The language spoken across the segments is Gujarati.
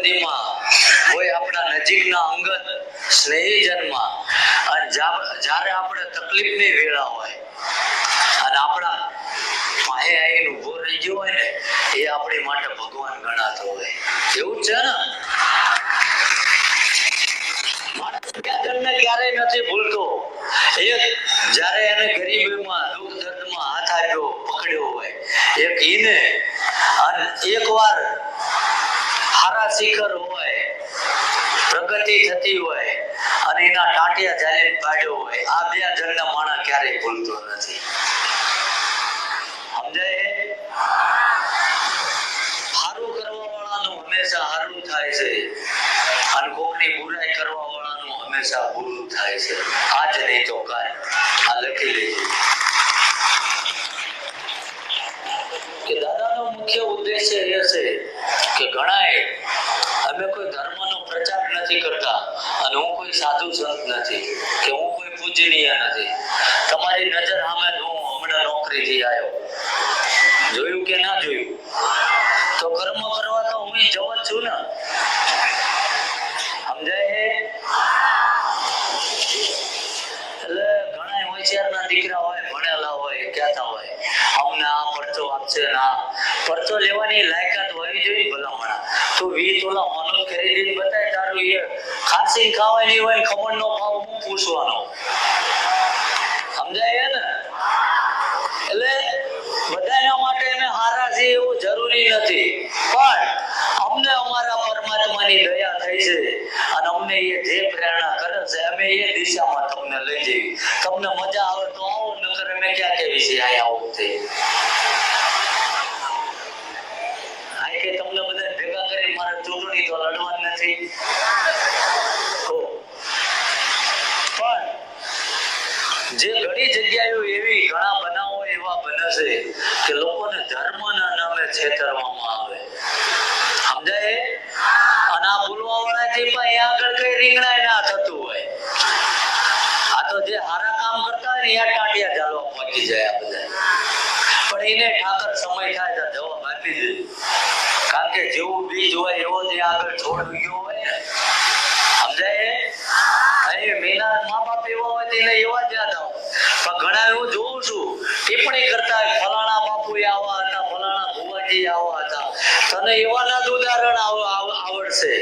બંદીમાં કોઈ આપણા નજીકના અંગત સ્નેહીજનમાં અને જ્યારે આપણે તકલીફની વેળા હોય, અને આપણા પાસે આવીને ઊભો રહી ગયો હોય ને, એ આપણી માટે ભગવાન ગણાતો હોય. એવું છે ને? ક્યારેય નથી ભૂલતો. એક, જયારે એને ગરીબીમાં, દુઃખ દર્દમાં હાથ આપ્યો, પકડ્યો હોય, એક ઈને, અને એકવાર હારા શિખર હોય, પ્રગતિ થતી હોય, અને એના ટાંટિયા જાય પાડ્યો હોય, આ બે જળના માણા ક્યારેય ભૂલતો નથી. સમજાય? સારું કરવા વાળાનું હંમેશા સારું થાય છે, અને કોકની બુરાઈ કરવા વાળાનું હંમેશા બુરું થાય છે. આજ નહીં તો કાય આ લખી લેજો. કે દાદાનો મુખ્ય ઉદ્દેશ્ય એ છે કે ઘણાએ અમે કોઈ ધર્મનો પ્રચાર નથી કરતા અને હું કોઈ સાધુ સંત નથી કે હું કોઈ પૂજનીય નથી. તમારી નજર સામે હું હમણાં નોકરીથી આવ્યો. જોયું કે ના જોયું? તો કર્મ કરવા તો હું જવ છું ને સમજાય છે? એટલે ઘણા હોશિયારના દીકરા હોય ભણેલા હોય કહેતા હોય અમને આ પડતો આપશે ને પડતો લેવાની લાયકાત હોવી જોઈએ ભલામણા. તો વી તોલા મનોજ ખરીદીને બતાય તારું એ ખાંસી ખાવાની હોય ને નો ભાવ હું પૂછવાનો. સમજાય ને એટલે બધાના માટે એને હારા છે એવું જરૂરી નથી. પણ અમને અમારા પરમાત્માની દયા થઈ છે અને અમને એ જે પ્રેરણા કરે છે, અમે એ દિશામાં તમને લઈ જઈએ. તમને મજા આવે તો આવો, નકર અમે ક્યાં કેવી છે અહીંયા આવું તે આ કે તમને બધા ભેગા કરી મારે ચૂંટણી તો લડવાની નથી પણ જે ઘણી જગ્યાઓ એવી ઘણા બનાવો એવા બને છે કે લોકોને ધર્મના નામે છેતરવામાં આવે સમજાય અને આ બોલવા વાળાથી પણ અહીંયા આગળ કઈ રીંગણાય ના થતું હોય આ તો જે હારા કામ કરતા હોય ને અહીંયા ટાંટિયા ચાલવા પહોંચી જાય આ બધા પણ એને ઠાકર સમય થાય તો જવાબ આપી દે કારણ કે જેવું બીજ હોય એવો જે આગળ છોડ ઉગ્યો હોય ને સમજાય અહીં મેના મા બાપ એવા હોય તેને એવા જ યાદ આવે. પણ ઘણા એવું જોઉં છું ટિપ્પણી કરતા ફલાણા બાપુ આવા હતા, ફલાણા ભુવાજી આવા હતા. તને એવાના જ ઉદાહરણ આવ- આવ- આવડશે.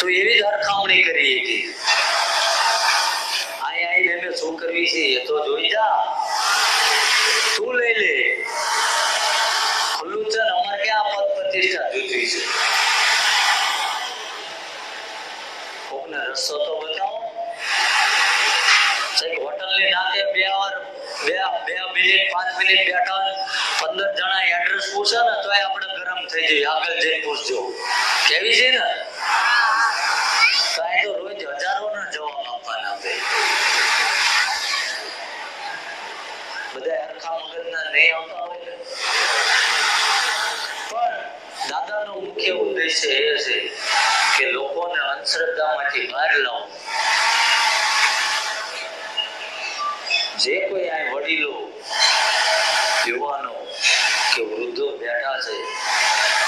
તું એવી જ હરખામણી કરી હતી. અહીં આવીને અમે શું કરવી છે એ તો જોઈ જા. તું લઈ લે ખુલ્લું છે ને અમારે ક્યાં પદ પ્રતિષ્ઠા જોઈતી છે કોકને રસ્તો તો બતાવો સાહેબ હોટલની નાકે બે વાર બે બે મિનિટ પાંચ મિનિટ બેઠા હોય, પંદર જણા એડ્રેસ પૂછે ને તોય આપણે ગરમ થઈ જઈએ આગળ જઈને પૂછજો કેવી છે ને તો અહીં તો રોજ હજારોના જવાબ આપવાના બે બધા હરખા મગજના નહીં આવતા હોય ને પણ દાદાનો મુખ્ય ઉદ્દેશ્ય એ છે કે લોકોને અંધશ્રદ્ધામાંથી બહાર લાવો જે કોઈ આ વડીલો યુવાનો કે વૃદ્ધો બેઠા છે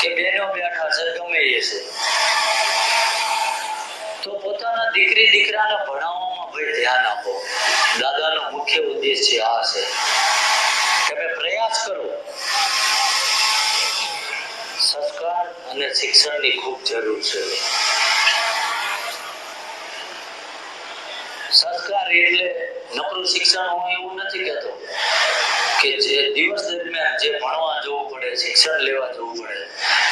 કે બહેનો બેઠા છે ગમે એ છે તો પોતાના દીકરી દીકરાને ભણાવવામાં ભાઈ ધ્યાન આપો દાદાનો ઉદ્દેશ્ય આ છે. તમે પ્રયાસ કરો. સંસ્કાર અને શિક્ષણની ખૂબ જરૂર છે. સંસ્કાર એટલે નકરું શિક્ષણ હું એવું નથી કહેતો કે જે દિવસ દરમિયાન જે ભણવા જવું પડે, શિક્ષણ લેવા જવું પડે,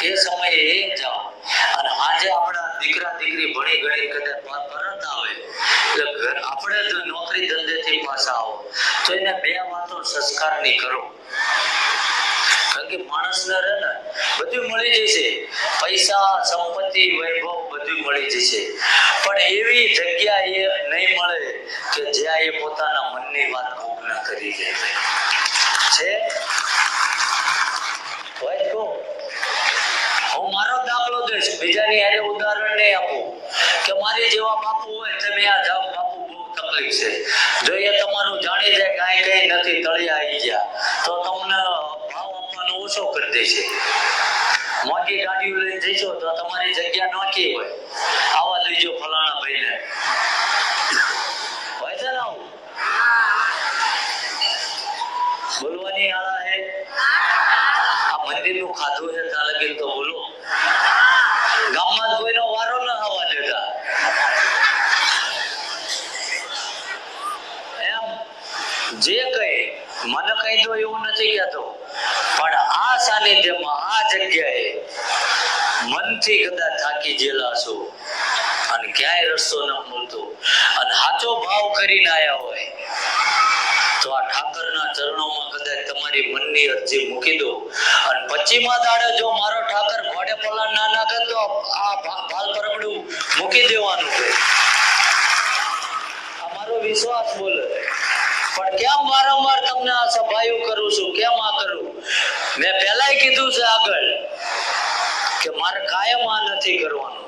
એ સમયે એ જાઓ. અને આજે આપણા દીકરા, દીકરી ભણી ગણી કદાચ પર- પરત આવે એટલે આપણે નોકરી ધંધેથી પાછા આવો. તો એને બે વાતો સંસ્કારની કરો. કારણ કે માણસને રહે ને બધું મળી જશે. પૈસા, સંપત્તિ, વૈભવ બધું મળી જશે. પણ એવી જગ્યા એ નહીં મળે કે જ્યાં એ પોતાના મનની વાત કોકને કરી જાય છે? હું મારો દાખલો દઈશ. બીજાની એને ઉદાહરણ નહીં આપું. કે મારી જેવા બાપુ હોય, તમે આ જાઓ. તકલીફ છે. જો તમારું જાણી જાય કાંઈ કઈ નથી, તળિયા આવી ગયા, તો તમને ભાવ આપવાનો ઓછો કરી દેશે મોટી ગાડીઓ લઈને જઈશો તો તમારી જગ્યા નોકી હોય. આવા લઈજો ફલાણા ભાઈને. હોય છે આવું? બોલવાની આળા હે? આ મંદિરનું ખાધું છે ત્યાં તો બોલો. ગામમાં જ કોઈનો કઈ એવું નથી કહેતો. પણ આ સાનિધ્યમાં, આ જગ્યાએ મનથી કદાચ થાકી ગયેલા છો અને ક્યાંય રસ્તો ન મળતો અને સાચો ભાવ કરીને આવ્યા હોય, તો આ ઠાકરના ચરણોમાં કદાચ તમારી મનની અરજી મૂકી દો. અને પચીમા દાડે જો મારો ઠાકર ઘોડે પલાણ ના નાખે તો આ ભાલ પરબડું મૂકી દેવાનું છે. આ મારો વિશ્વાસ બોલે પણ કેમ વારંવાર તમને આ સફાયું કરું છું? કેમ આ કરું? મેં પહેલાય કીધું છે આગળ કે મારે કાયમ આ નથી કરવાનું.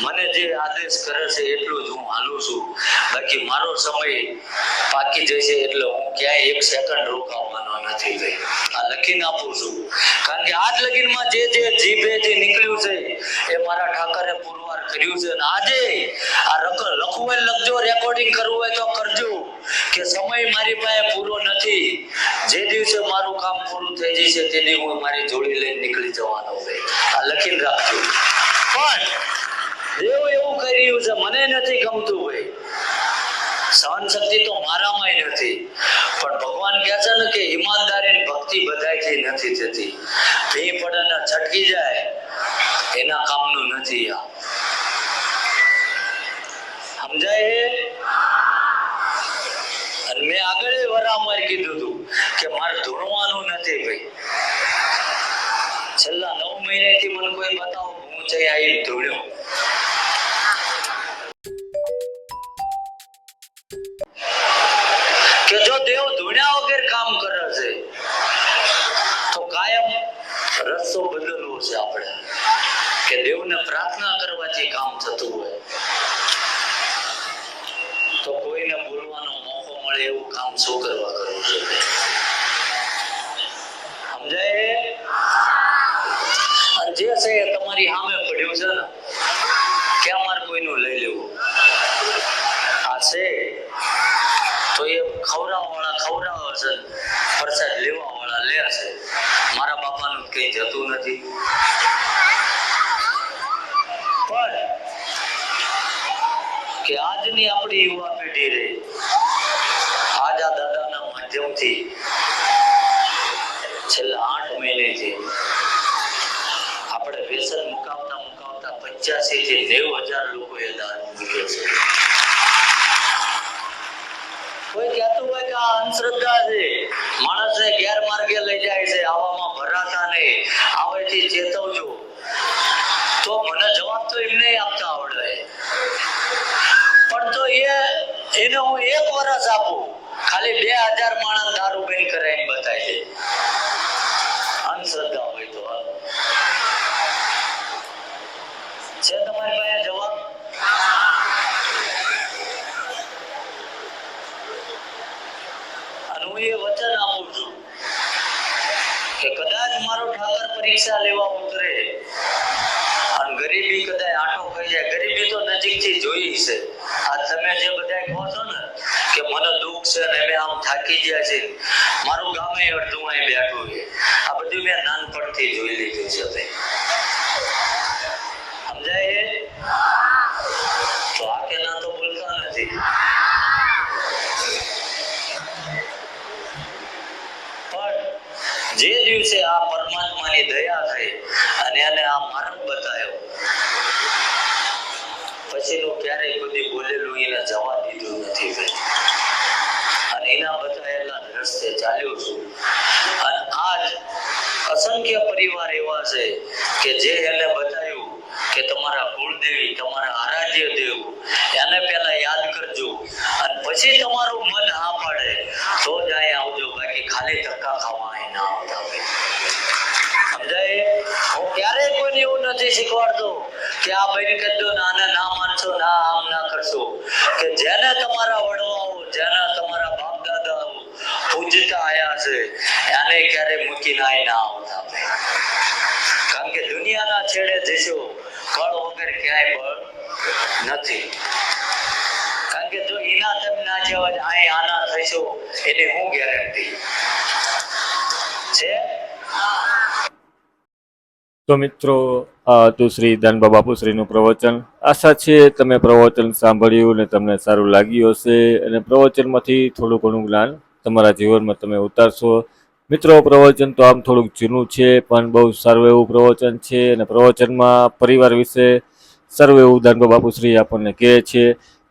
મને જે આદેશ કરે છે એટલું જ હું હાલું છું. બાકી મારો સમય પાકી જશે એટલે હું ક્યાંય એક સેકન્ડ રોકાવાનો નથી ભાઈ. આ લખીને આપું છું. કારણ કે આજ લગીનમાં જે જે જીભેથી નીકળ્યું છે એ મારા ઠાકરે પુરવાર કર્યું છે. અને આજે આ લખવું હોય લખજો રેકોર્ડિંગ કરવું હોય તો કરજો. કે સમય મારી પાસે પૂરો નથી. જે દિવસે મારું કામ પૂરું થઈ જશે તે દિવસે હું મારી જોડી લઈને નીકળી જવાનો હોય આ લખીને રાખજો. પણ દેવ એવું કરી રહ્યું છે મને નથી ગમતું હોય સહન શક્તિ તો મારામાંય નથી. પણ ભગવાન કહે છે ને કે ઈમાનદારી ભક્તિ બધાયથી નથી થતી. ભી પડે છટકી જાય. એના કામનું નથી આ. સમજાય છે? અને મેં આગળ કીધું હતું કે મારે ધૂણવાનું નથી ભાઈ. છેલ્લા નવ મહિનાથી મને કોઈ બતાવો હું જઈ આવી ધૂણ્યો. કે જો દેવ ધૂણ્યા વગર કામ કરે છે, તો કાયમ રસ્તો બદલવો છે આપણે. કે દેવને પ્રાર્થના કરવાથી કામ થતું હોય તો કોઈને બોલવાનો મોકો એવું કામ શું કરવા કરવું છે સમજાય? અને જે છે તમારી સામે પડ્યું છે ને, ક્યાં મારે કોઈનું લઈ લેવું? આ છે? તો એ ખવડાવવા વાળા ખવડાવે છે, પ્રસાદ લેવા વાળા લે છે. મારા બાપાનું કઈ જતું નથી. પણ કે આજની આપણી યુવા પેઢી રે આજ આ દાદાના માધ્યમથી છેલ્લા આઠ મહિનેથી આપણે વ્યસન મુકાવતા મુકાવતા પચાસી થી નેવ હજાર લોકોએ દાન મૂક્યો છે. કોઈ કહેતું હોય કે આ અંધશ્રદ્ધા છે. માણસને ગેરમાર્ગે લઈ જાય છે. આવામાં ભરાતા નહીં. આવેથી ચેતવજો. તો મને જવાબ તો એમને આપતા આવડે. પણ તો એ, એને હું એક વર્ષ આપું. ખાલી બે હજાર માણસ દારૂ બેન એમ બતાય છે. અંધશ્રદ્ધા હોય તો. છે તમારી પાસે જવાબ? અને હું એ વચન આપું છું કે કદાચ મારો ઠાકર પરીક્ષા લેવા ઉતરે અને ગરીબી કદાચ આટો ખાઈ જાય. ગરીબી તો નજીકથી જોઈ છે આ તમે જે બધા કહો છો ને છે અને અમે આમ થાકી ગયા છે મારું ગામે અડધું અહીં બેઠું છે. આ બધું મેં નાનપણથી જોઈ લીધું છે ભાઈ સમજાય તો આ કે ના તો બોલતા નથી. જે દિવસે આ પરમાત્માની દયા થઈ અને એને આ માર્ગ બતાવ્યો પછીનું ક્યારેય બધી બોલેલું એને જવા દીધું નથી. એના બતાવેલા રસ્તે ચાલ્યો છું. અને આજ અસંખ્ય પરિવાર એવા છે કે જે એને બતાવ્યું કે તમારા કુળદેવી, તમારા આરાધ્ય દેવ, એને પહેલા યાદ કરજો. અને પછી તમારું મન હા પાડે, તો જ અહીં આવજો. બાકી ખાલી ધક્કા ખાવા અહીં ના આવતા સમજાય? હું ક્યારેય કોઈને એવું નથી શીખવાડતો કે આ બહેન દો ને આને ના માનશો, ના આમ ના કરશો. કે જેને તમારા વડવાઓ જેને તમારા પૂજતા આયા છે. એને ક્યારે અહીં ના આવતા કારણ કે દુનિયાના છેડે જશો ફળ વગર ક્યાંય બળ નથી. કારણ કે જો એના તમે ના જવા અહીં આના થઈશો એટલે હું ગેરંટી છે? તો મિત્રો હતું શ્રી દાનબા બાપુશ્રીનું પ્રવચન. આશા છે તમે પ્રવચન સાંભળ્યું ને તમને સારું લાગ્યું હશે અને પ્રવચનમાંથી થોડું ઘણું જ્ઞાન તમારા જીવનમાં તમે ઉતારશો. મિત્રો, પ્રવચન તો આમ થોડુંક જૂનું છે, પણ બહુ સારું એવું પ્રવચન છે અને પ્રવચનમાં પરિવાર વિશે સારું એવું દાનબા બાપુશ્રી આપણને કહે છે.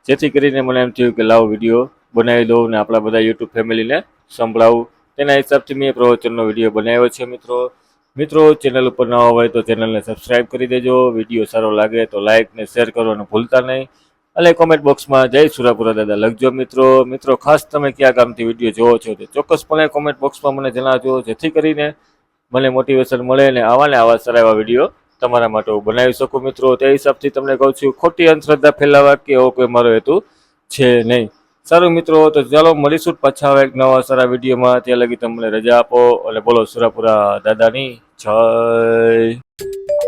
જેથી કરીને મને એમ થયું કે લાવો વીડિયો બનાવી દઉં ને આપણા બધા યુટ્યુબ ફેમિલીને સંભળાવું. તેના હિસાબથી મેં પ્રવચનનો વીડિયો બનાવ્યો છે, મિત્રો. મિત્રો, ચેનલ ઉપર ન હોય તો ચેનલને સબસ્ક્રાઇબ કરી દેજો. વીડિયો સારો લાગે તો લાઇક ને શેર કરવાનું ભૂલતા નહીં. અને કોમેન્ટ બોક્સમાં જય સુરાપુરા દાદા. લખજો મિત્રો. મિત્રો, ખાસ તમે કયા ગામથી વીડિયો જોવો છો તે ચોક્કસપણે કોમેન્ટ બોક્સમાં મને જણાવજો. જેથી કરીને મને મોટિવેશન મળે અને આવા ને આવા સારા એવા વીડિયો તમારા માટે હું બનાવી શકું. મિત્રો, તે હિસાબથી તમને કહું છું, ખોટી અંધશ્રદ્ધા ફેલાવા કે એવો કોઈ મારો હેતુ છે નહીં. સારું મિત્રો, તો ચાલો મળીશું પાછા એક નવા સારા વિડીયોમાં. ત્યાં લગી તમને રજા આપો અને બોલો સુરાપુરા દાદાની જય.